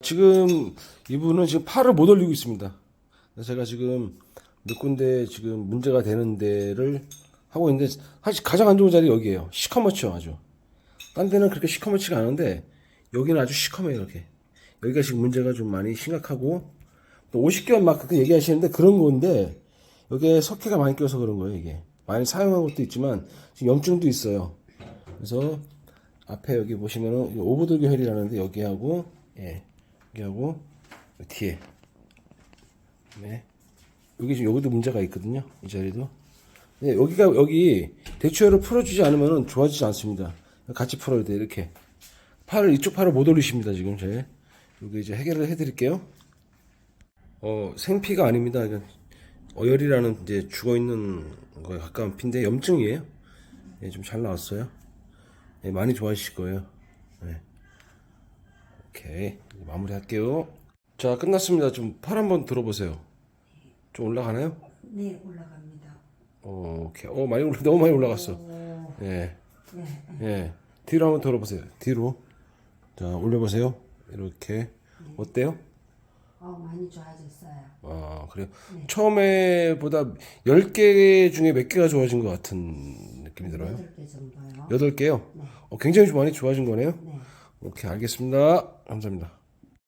지금 이분은 지금 팔을 못 올리고 있습니다. 제가 지금 몇 군데 지금 문제가 되는 데를 하고 있는데 사실 가장 안 좋은 자리 여기에요. 시커멓죠 아주. 딴 데는 그렇게 시커멓지가 않은데 여기는 아주 시커매요 이렇게. 여기가 지금 문제가 좀 많이 심각하고 또 50개월 막 그렇게 얘기하시는데 그런 건데 여기에 석회가 많이 껴서 그런 거예요 이게. 많이 사용한 것도 있지만 지금 염증도 있어요. 그래서 앞에 여기 보시면은 이 오브돌교 혈이라는데 여기하고 예 여기하고 뒤에. 네. 여기 지금 여기도 문제가 있거든요 이 자리도. 네 여기가 여기 대추혈을 풀어주지 않으면은 좋아지지 않습니다. 같이 풀어야 돼 이렇게. 팔을 이쪽 팔을 못 올리십니다 지금 제. 여기 이제 해결을 해드릴게요. 어 생피가 아닙니다. 이건 어혈이라는 이제 죽어 있는 거에 가까운 피인데 염증이에요. 예, 좀잘 나왔어요. 네, 많이 좋아하실 거예요. 네. 오케이. 마무리할게요. 자, 끝났습니다. 좀 팔 한번 들어보세요. 좀 올라가나요? 네, 올라갑니다. 어, 오케이. 어, 많이 올라, 너무 많이 올라갔어. 오, 예. 네. 예. 뒤로 한번 들어보세요. 뒤로. 자, 올려보세요. 이렇게. 어때요? 어, 많이 좋아졌어요. 아, 그래요. 처음에보다 10개 중에 몇 개가 좋아진 것 같은 느낌이 들어요. 여덟 개 정도요. 8개요? 어, 굉장히 좀 많이 좋아진 거네요. 네. 오케이, 알겠습니다. 감사합니다.